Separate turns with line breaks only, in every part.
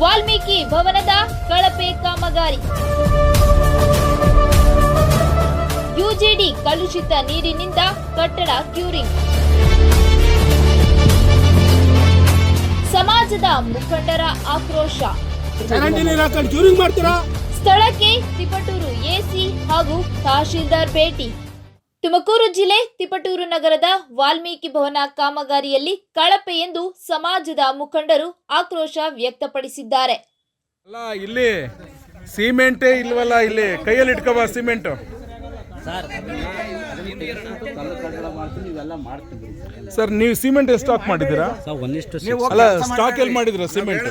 ವಾಲ್ಮೀಕಿ ಭವನದ ಕಳಪೆ ಕಾಮಗಾರಿ. ಯುಜಿಡಿ ಕಲುಷಿತ ನೀರಿನಿಂದ ಕಟ್ಟಡ ಕ್ಯೂರಿಂಗ್. ಸಮಾಜದ ಮುಖಂಡರ ಆಕ್ರೋಶ. ಸ್ಥಳಕ್ಕೆ ತಿಪಟೂರು ಎಸಿ ಹಾಗೂ ತಹಶೀಲ್ದಾರ್ ಭೇಟಿ. ತುಮಕೂರು ಜಿಲ್ಲೆ ತಿಪಟೂರು ನಗರದ ವಾಲ್ಮೀಕಿ ಭವನ ಕಾಮಗಾರಿಯಲ್ಲಿ ಕಳಪೆ ಎಂದು ಸಮಾಜದ ಮುಖಂಡರು ಆಕ್ರೋಶ ವ್ಯಕ್ತಪಡಿಸಿದ್ದಾರೆ.
ಅಲ್ಲ ಇಲ್ಲಿ ಸಿಮೆಂಟೇ ಇಲ್ವಲ್ಲ ಇಲ್ಲಿ ಕೈಯಲ್ಲಿ ಇಟ್ಕೋಬ ಸಿಮೆಂಟ್.
ಸರ್
ನೀವು ಸಿಮೆಂಟ್ ಸ್ಟಾಕ್ ಮಾಡಿದ್ದೀರಾ? ಅಲ್ಲ ಸ್ಟಾಕ್ ಎಲ್ಲಿ ಮಾಡಿದ್ರ ಸಿಮೆಂಟ್?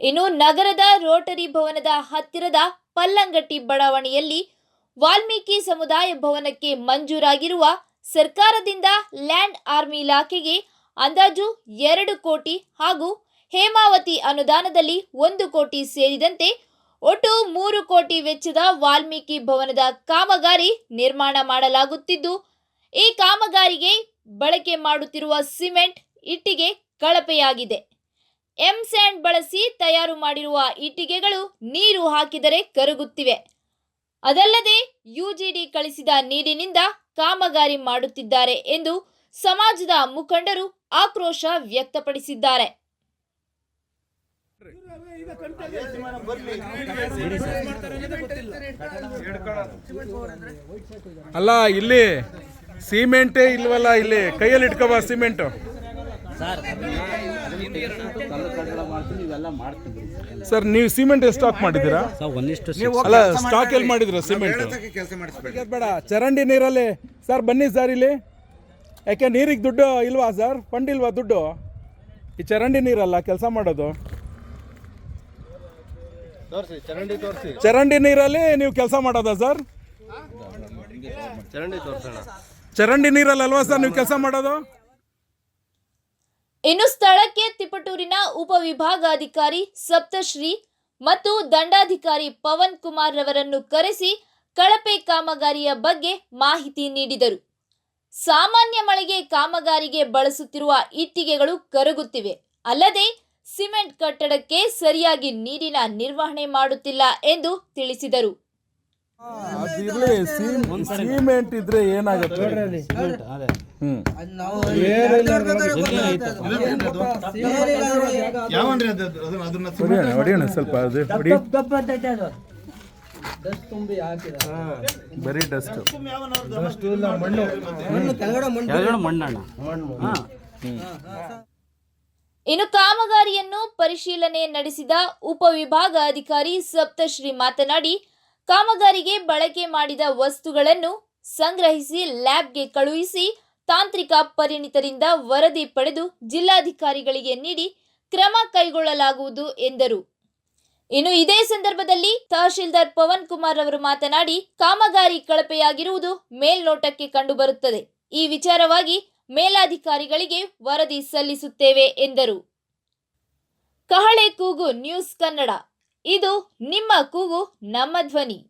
ಇನ್ನು ನಗರದ ರೋಟರಿ ಭವನದ ಹತ್ತಿರದ ಪಲ್ಲಂಗಟ್ಟಿ ಬಡಾವಣೆಯಲ್ಲಿ ವಾಲ್ಮೀಕಿ ಸಮುದಾಯ ಭವನಕ್ಕೆ ಮಂಜೂರಾಗಿರುವ ಸರ್ಕಾರದಿಂದ ಲ್ಯಾಂಡ್ ಆರ್ಮಿ ಇಲಾಖೆಗೆ ಅಂದಾಜು ಎರಡು ಕೋಟಿ ಹಾಗೂ ಹೇಮಾವತಿ ಅನುದಾನದಲ್ಲಿ ಒಂದು ಕೋಟಿ ಸೇರಿದಂತೆ ಒಟ್ಟು ಮೂರು ಕೋಟಿ ವೆಚ್ಚದ ವಾಲ್ಮೀಕಿ ಭವನದ ಕಾಮಗಾರಿ ನಿರ್ಮಾಣ ಮಾಡಲಾಗುತ್ತಿದ್ದು, ಈ ಕಾಮಗಾರಿಗೆ ಬಳಕೆ ಮಾಡುತ್ತಿರುವ ಸಿಮೆಂಟ್ ಇಟ್ಟಿಗೆ ಕಳಪೆಯಾಗಿದೆ. ಎಂ ಸ್ಯಾಂಡ್ ಬಳಸಿ ತಯಾರು ಮಾಡಿರುವ ಇಟ್ಟಿಗೆಗಳು ನೀರು ಹಾಕಿದರೆ ಕರಗುತ್ತಿವೆ. ಅದಲ್ಲದೆ ಯುಜಿಡಿ ಕಳಿಸಿದ ನೀರಿನಿಂದ ಕಾಮಗಾರಿ ಮಾಡುತ್ತಿದ್ದಾರೆ ಎಂದು ಸಮಾಜದ ಮುಖಂಡರು ಆಕ್ರೋಶ ವ್ಯಕ್ತಪಡಿಸಿದ್ದಾರೆ.
ಅಲ್ಲ ಇಲ್ಲಿ ಸಿಮೆಂಟೇ ಇಲ್ವಲ್ಲ ಇಲ್ಲಿ ಕೈಯಲ್ಲಿ ಇಟ್ಕೋಬ ಸಿಮೆಂಟ್.
ಸರ್.
ನೀವು ಸಿಮೆಂಟ್ ಎಷ್ಟು ಸ್ಟಾಕ್ ಮಾಡಿದ್ದೀರಾ? ಅಲ್ಲ ಸ್ಟಾಕ್ ಎಲ್ಲಿ ಮಾಡಿದ್ರು ಸಿಮೆಂಟ್? ಬೇಡ ಚರಂಡಿ ನೀರಲ್ಲಿ. ಸರ್ ಬನ್ನಿ ಸರ್ ಇಲ್ಲಿ. ಯಾಕೆ ನೀರಿಗೆ ದುಡ್ಡು ಇಲ್ವಾ ಸರ್? ಫಂಡ್ ಇಲ್ವಾ ದುಡ್ಡು? ಈ ಚರಂಡಿ ನೀರಲ್ಲ ಕೆಲಸ ಮಾಡೋದು. ಚರಂಡಿ ನೀರಲ್ಲಿ ನೀವು ಕೆಲಸ ಮಾಡೋದಾ ಸರ್? ಚರಂಡಿ ನೀರಲ್ಲಿ ಅಲ್ವಾ ಸರ್ ನೀವು ಕೆಲಸ ಮಾಡೋದು?
ಇನ್ನು ಸ್ಥಳಕ್ಕೆ ತಿಪಟೂರಿನ ಉಪವಿಭಾಗಾಧಿಕಾರಿ ಸಪ್ತಶ್ರೀ ಮತ್ತು ದಂಡಾಧಿಕಾರಿ ಪವನ್ ಕುಮಾರ್ ರವರನ್ನು ಕರೆಸಿ ಕಳಪೆ ಕಾಮಗಾರಿಯ ಬಗ್ಗೆ ಮಾಹಿತಿ ನೀಡಿದರು. ಸಾಮಾನ್ಯ ಮಳೆಗೆ ಕಾಮಗಾರಿಗೆ ಬಳಸುತ್ತಿರುವ ಇಟ್ಟಿಗೆಗಳು ಕರಗುತ್ತಿವೆ. ಅಲ್ಲದೆ ಸಿಮೆಂಟ್ ಕಟ್ಟಡಕ್ಕೆ ಸರಿಯಾಗಿ ನೀರಿನ ನಿರ್ವಹಣೆ ಮಾಡುತ್ತಿಲ್ಲ ಎಂದು ತಿಳಿಸಿದರು.
ಸಿಮೆಂಟ್ ಇದ್ರೆ ಏನಾಗುತ್ತೆ? ಹೊಡಿಯೋಣ ಸ್ವಲ್ಪ ಅದು. ಹೊಡಿ. ಬರೀ ಡಸ್ಟ್
ಇನ್ನು ಕಾಮಗಾರಿಯನ್ನು ಪರಿಶೀಲನೆ ನಡೆಸಿದ ಉಪವಿಭಾಗ ಅಧಿಕಾರಿ ಸಪ್ತಶ್ರೀ ಮಾತನಾಡಿ ಕಾಮಗಾರಿಗೆ ಬಳಕೆ ಮಾಡಿದ ವಸ್ತುಗಳನ್ನು ಸಂಗ್ರಹಿಸಿ ಲ್ಯಾಬ್ಗೆ ಕಳುಹಿಸಿ ತಾಂತ್ರಿಕ ಪರಿಣಿತರಿಂದ ವರದಿ ಪಡೆದು ಜಿಲ್ಲಾಧಿಕಾರಿಗಳಿಗೆ ನೀಡಿ ಕ್ರಮ ಕೈಗೊಳ್ಳಲಾಗುವುದು ಎಂದರು. ಇನ್ನು ಇದೇ ಸಂದರ್ಭದಲ್ಲಿ ತಹಶೀಲ್ದಾರ್ ಪವನ್ ಕುಮಾರ್ ಅವರು ಮಾತನಾಡಿ, ಕಾಮಗಾರಿ ಕಳಪೆಯಾಗಿರುವುದು ಮೇಲ್ನೋಟಕ್ಕೆ ಕಂಡುಬರುತ್ತದೆ. ಈ ವಿಚಾರವಾಗಿ ಮೇಲಾಧಿಕಾರಿಗಳಿಗೆ ವರದಿ ಸಲ್ಲಿಸುತ್ತೇವೆ ಎಂದರು. ಕಹಳೆ ಕೂಗು ನ್ಯೂಸ್ ಕನ್ನಡ. ಇದು ನಿಮ್ಮ ಕೂಗು ನಮ್ಮ ಧ್ವನಿ.